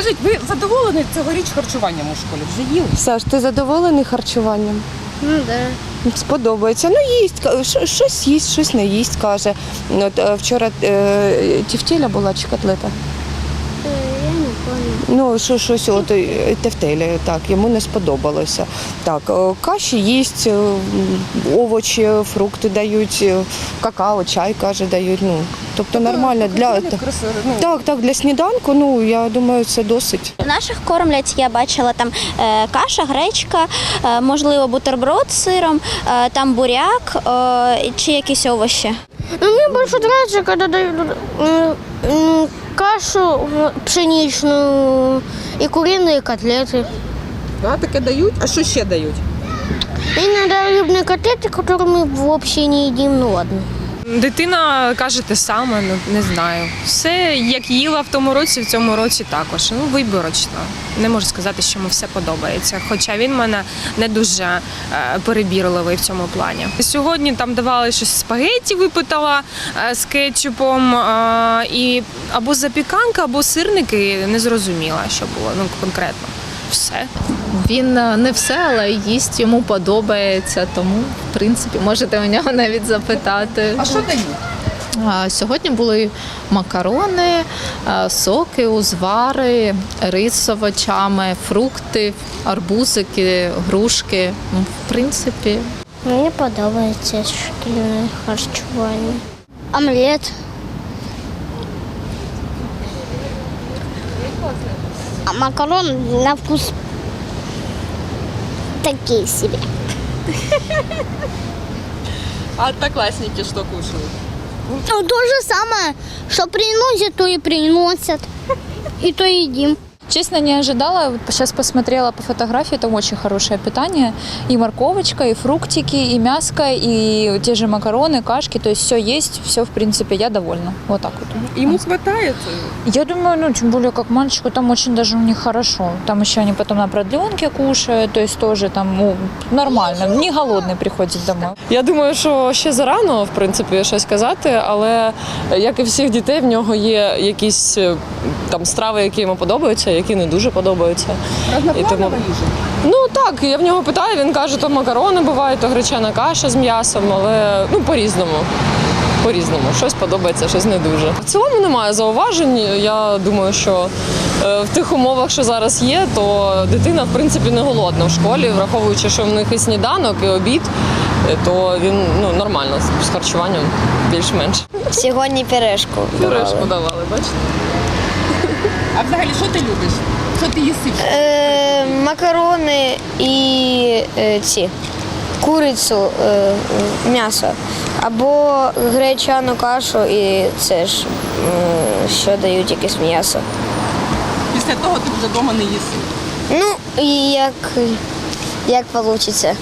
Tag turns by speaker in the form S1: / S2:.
S1: Скажіть, ви задоволені цьогоріч харчуванням у школі? Вже їли?
S2: Саш, ти задоволений харчуванням?
S3: Ну да.
S2: Сподобається. Ну, їсть, щось їсть, щось не їсть, каже. От, е, вчора е, тівтіля була чи котлета? Ну, що, щось от е, тефтелі, так, йому не сподобалося. Так, е, каші їсть, е, овочі, фрукти дають, какао, чай, каже, дають. Ну, тобто нормально для.
S1: Ну,
S2: Так, так, для сніданку, ну я думаю, це досить.
S3: Наших кормлять, я бачила там каша, гречка, можливо, бутерброд з сиром, там буряк чи якісь овочі.
S4: Ну, мне больше нравится, когда дают м, м, кашу в- пшеничную и куриные котлеты.
S1: Да, таке дають. А що ще дають?
S4: Иногда рыбные котлеты, которые мы вообще не едим, ну ладно.
S5: Дитина каже те саме, ну не знаю. Все як їла в тому році, в цьому році також. Ну, виборочно. Не можу сказати, що йому все подобається. Хоча він мене не дуже е, перебірливий в цьому плані. Сьогодні там давали щось спагетті, випитала е, з кетчупом, е, і або запіканка, або сирники. Не зрозуміла, що було ну конкретно. Все.
S6: Він е, не все, але їсть йому подобається. Тому, в принципі, можете у нього навіть запитати.
S1: А що дають?
S6: Сьогодні були макарони, е, соки, узвари, рис з овочами, фрукти, арбузики, грушки. Ну, В принципі,
S4: Мені подобається шкільне харчування. Омлет. А макарон на вкус такие себе.
S1: А одноклассники що кушають?
S4: Ну, то же самое, что приносят, то и приносят. И то едим.
S7: Честно, не ожидала. Сейчас посмотрела по фотографии, там очень хорошее питание. И морковочка, и фруктики, и мяско, и те же макароны, кашки. То есть все есть, все, в принципе, я довольна. Вот так вот.
S1: Йому хватає?
S7: Я думаю, ну, тем более, как мальчику, там очень даже у них хорошо. Там еще они потом на продленке кушают, то есть тоже там ну, нормально. Не голодный приходит домой.
S8: Я думаю, що ще зарано, в принципі, щось казати, але як і всіх дітей, в нього є якісь е, там страви, які йому подобаються, які не дуже подобаються. І тому ну так, я в нього питаю, він каже, то макарони бувають, то гречана каша з м'ясом, але ну по-різному. По-різному, щось подобається, щось не дуже. В цілому немає зауважень. Я думаю, що е, в тих умовах, що зараз є, то дитина в принципі не голодна в школі, враховуючи, що в них і сніданок, і обід, е, то він ну нормально з- харчуванням більш-менш.
S3: Сьогодні пюрешку.
S8: Пюрешку давали, бачите?
S1: А взагалі, що ти любиш? Що ти їси?
S3: Е, макарони і е, ці курицю, е, м'ясо. Або гречану кашу і це ж е, що дають якесь м'ясо.
S1: Після того ти вже вдома не їси.
S3: Ну, і як, як вийде.